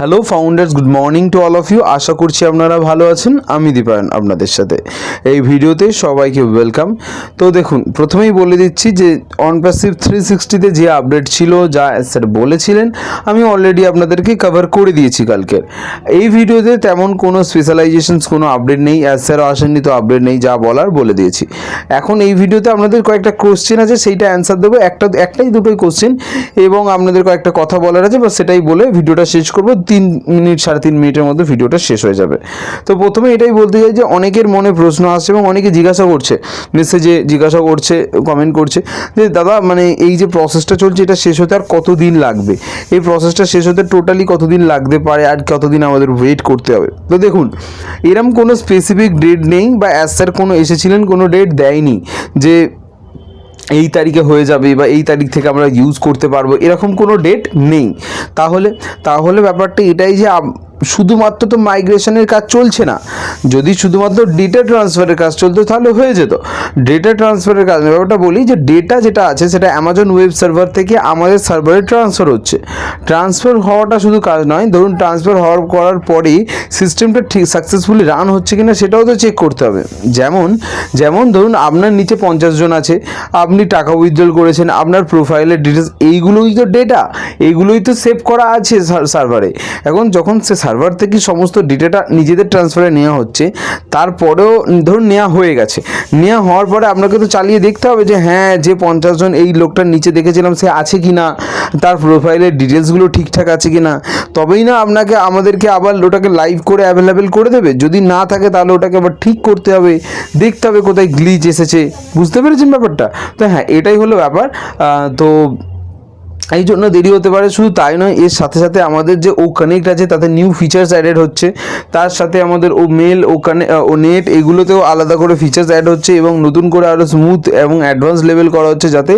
Hello founders good morning to all of you আশা করছি আপনারা ভালো আছেন। আমি দীপায়ন আপনাদের সাথে। এই ভিডিওতে সবাইকে ওয়েলকাম তো দেখুন, প্রথমেই বলে দিচ্ছি যে অনপ্যাসিভ থ্রি সিক্সটিতে যে আপডেট ছিল, যা স্যার বলেছিলেন, আমি অলরেডি আপনাদেরকে কভার করে দিয়েছি কালকে এই ভিডিওতে তেমন কোনো স্পেশালাইজেশনস কোনো আপডেট নেই। অ্যাজ স্যারও আসেননি, তো আপডেট নেই, যা বলার বলে দিয়েছি। এখন এই ভিডিওতে আপনাদের কয়েকটা কোশ্চেন আছে, সেইটা অ্যান্সার দেবো। একটা, একটাই দুটোই কোশ্চেন এবং আপনাদের কয়েকটা কথা বলার আছে, বা সেটাই বলে ভিডিওটা শেষ করব। তিন মিনিট, সাড়ে তিন মিনিটের মধ্যে ভিডিওটা শেষ হয়ে যাবে। তো প্রথমে এটাই বলতে চাই যে অনেকের মনে প্রশ্ন আসছে এবং অনেকে জিজ্ঞাসা করছে মেসেজে জিজ্ঞাসা করছে কমেন্ট করছে যে, দাদা মানে এই যে প্রসেসটা চলছে, এটা শেষ হতে আর কতদিন লাগবে? এই প্রসেসটা শেষ হতে টোটালি কতদিন লাগতে পারে আর কতদিন আমাদের ওয়েট করতে হবে? তো দেখুন, এরম কোনো স্পেসিফিক ডেট নেই বা অ্যাজ স্যার কোনো এসেছিলেন, কোনো ডেট দেয়নি যে এই তারিখে হয়ে যাবে বা এই তারিখ থেকে আমরা ইউজ করতে পারব, এরকম কোনো ডেট নেই। তাহলে তাহলে ব্যাপারটা এটাই যে শুধুমাত্র তো মাইগ্রেশনের কাজ চলছে না। যদি শুধুমাত্র ডেটা ট্রান্সফারের কাজ চলতো, তাহলে হয়ে যেত। ডেটা ট্রান্সফারের কাজ ব্যাপারটা বলি যে ডেটা যেটা আছে, সেটা অ্যামাজন ওয়েব সার্ভার থেকে আমাদের সার্ভারে ট্রান্সফার হচ্ছে। ট্রান্সফার হওয়াটা শুধু কাজ নয়, ধরুন ট্রান্সফার হওয়ার, করার পরেই সিস্টেমটা ঠিক সাকসেসফুলি রান হচ্ছে কিনা, সেটাও তো চেক করতে হবে। যেমন যেমন ধরুন আপনার নিচে পঞ্চাশ জন আছে, আপনি টাকা উইথড্রল করেছেন, আপনার প্রোফাইলের ডিটেলস এইগুলোই তো ডেটা এইগুলোই তো সেভ করা আছে সার্ভারে এখন যখন সে সার্ভার থেকে সমস্ত ডেটাটা নিজেদের ট্রান্সফারে নেওয়া হচ্ছে, তারপরেও ধরুন নেওয়া হয়ে গেছে। নেওয়া হওয়ার পরে আপনাকে তো চালিয়ে দেখতে হবে যে হ্যাঁ যে পঞ্চাশ জন এই লোকটার নিচে দেখেছিলাম সে আছে কি না তার প্রোফাইলের ডিটেলসগুলো ঠিকঠাক আছে কি না তবেই না আপনাকে, আমাদেরকে আবার ওটাকে লাইভ করে অ্যাভেলেবেল করে দেবে। যদি না থাকে, তাহলে ওটাকে আবার ঠিক করতে হবে। দেখতে হবে কোথায় গ্লিচ এসেছে। বুঝতে পেরেছেন ব্যাপারটা? তো হ্যাঁ এটাই হলো ব্যাপার। তো এই জন্য দেরি হতে পারে, শুধু তাই নয়, এর সাথে সাথে আমাদের যে ও কানেক্ট আছে, তাতে নিউ ফিচার্স অ্যাডেড হচ্ছে। তার সাথে আমাদের ও মেল ও কানে ও নেট এগুলোতেও আলাদা করে ফিচার্স অ্যাড হচ্ছে এবং নতুন করে আরও স্মুথ এবং অ্যাডভান্স লেভেল করা হচ্ছে যাতে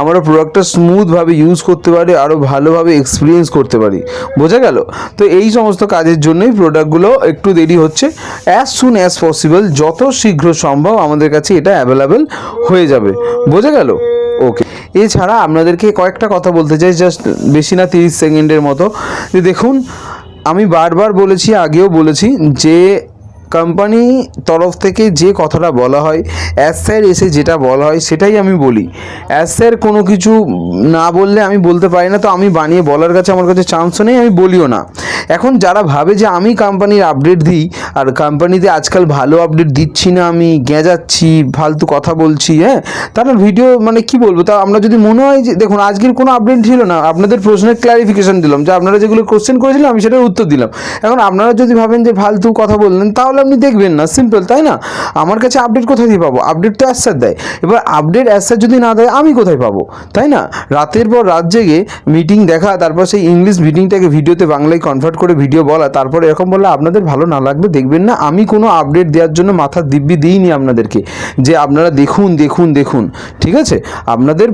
আমরা প্রোডাক্টটা স্মুথভাবে ইউজ করতে পারি আরও ভালোভাবে এক্সপিরিয়েন্স করতে পারি। বোঝা গেল? তো এই সমস্ত কাজের জন্যই প্রোডাক্টগুলো একটু দেরি হচ্ছে। অ্যাজ সুন অ্যাজ পসিবল যত শীঘ্র সম্ভব আমাদের কাছে এটা অ্যাভেলেবেল হয়ে যাবে। বোঝা গেল? ওকে এছাড়া আপনাদেরকে কয়েকটা কথা বলতে চাই জাস্ট বেশি না তিরিশ সেকেন্ডের মতো। যে দেখুন, আমি বারবার বলেছি, আগেও বলেছি যে কোম্পানি তরফ থেকে যে কথাটা বলা হয় অ্যাজ স্যার এসে যেটা বলা হয়, সেটাই আমি বলি। অ্যাজ স্যার কোনো কিছু না বললে আমি বলতে পারি না, তো আমি বানিয়ে বলার কাছে আমার কাছে চান্সও নেই, আমি বলিও না। এখন যারা ভাবে যে আমি কোম্পানির আপডেট দিই, আর কোম্পানিতে আজকাল ভালো আপডেট দিচ্ছি না আমি, গেঁজাচ্ছি, ফালতু কথা বলছি হ্যাঁ? তারা ভিডিও মানে কি বলব? তা আমরা যদি মনে হয় যে, দেখুন, আজকের কোনো আপডেট ছিল না, আপনাদের প্রশ্নের ক্লারিফিকেশন দিলাম, যে আপনারা যেগুলো কোশ্চেন করেছিলেন, আমি সেটার উত্তর দিলাম। এখন আপনারা যদি ভাবেন যে ফালতু কথা বললেন, তাহলে আপনি দেখবেন না সিম্পল তাই না? আমার কাছে আপডেট কোথায় দিয়ে পাবো? আপডেট তো অ্যাসার দেয়। এবার আপডেট অ্যাসার যদি না দেয়, আমি কোথায় পাবো? তাই না? রাতের পর রাত জেগে মিটিং দেখা, তারপর সেই ইংলিশ মিটিংটাকে ভিডিওতে বাংলায় কনভার্ট করে ভিডিও বলা তারপর এরকম বললে আপনাদের ভালো না লাগবে দেখবেন না, আমি কোনো আপডেট দেওয়ার জন্য মাথা দিব্যি দিইনি আপনাদেরকে। যে আপনারা দেখুন দেখুন দেখুন, ঠিক আছে? আপনাদের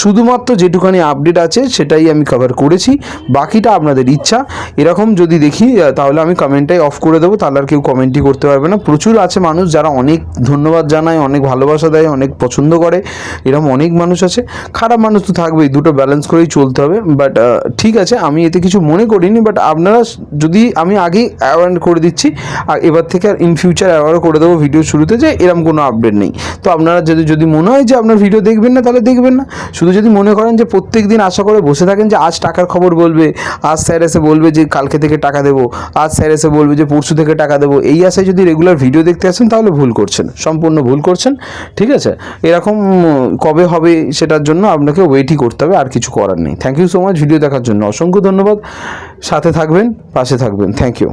শুধুমাত্র যেটুখানি আপডেট আছে, সেটাই আমি কভার করেছি। বাকিটা আপনাদের ইচ্ছা। এরকম যদি দেখি তাহলে আমি কমেন্টটাই অফ করে দেবো, তাহলে আর কেউ কমেন্টই করতে পারবে না। প্রচুর আছে মানুষ যারা অনেক ধন্যবাদ জানায়, অনেক ভালোবাসা দেয়, অনেক পছন্দ করে। এরকম অনেক মানুষ আছে। খারাপ মানুষ তো থাকবেই, দুটো ব্যালেন্স করেই চলতে হবে। বাট ঠিক আছে, আমি এতে কিছু মনে করিনি বাট আপনারা যদি আমি আগেই অ্যাওয়ার করে দিচ্ছি আর এবার থেকে আর ইন ফিউচার অ্যাওয়ারও করে দেবো ভিডিও শুরুতে যে এরকম কোনো আপডেট নেই। তো আপনারা যদি যদি মনে হয় যে আপনার ভিডিও দেখবেন না, তাহলে দেখবেন না। শুধু যদি মনে করেন যে প্রত্যেক দিন আশা করে বসে থাকেন যে আজ টাকার খবর বলবে, আজ স্যার এসে বলবে যে কালকে থেকে টাকা দেবো, আজ স্যার এসে বলবে যে পরশু থেকে টাকা দেবো, এই আশায় যদি রেগুলার ভিডিও দেখতে আসেন তাহলে ভুল করছেন, সম্পূর্ণ ভুল করছেন, ঠিক আছে? এরকম কবে হবে সেটার জন্য আপনাকে ওয়েটই করতে হবে, আর কিছু করার নেই। Thank you so much video দেখার জন্য অসংখ্য ধন্যবাদ। সাথে থাকবেন, পাশে থাকবেন। Thank you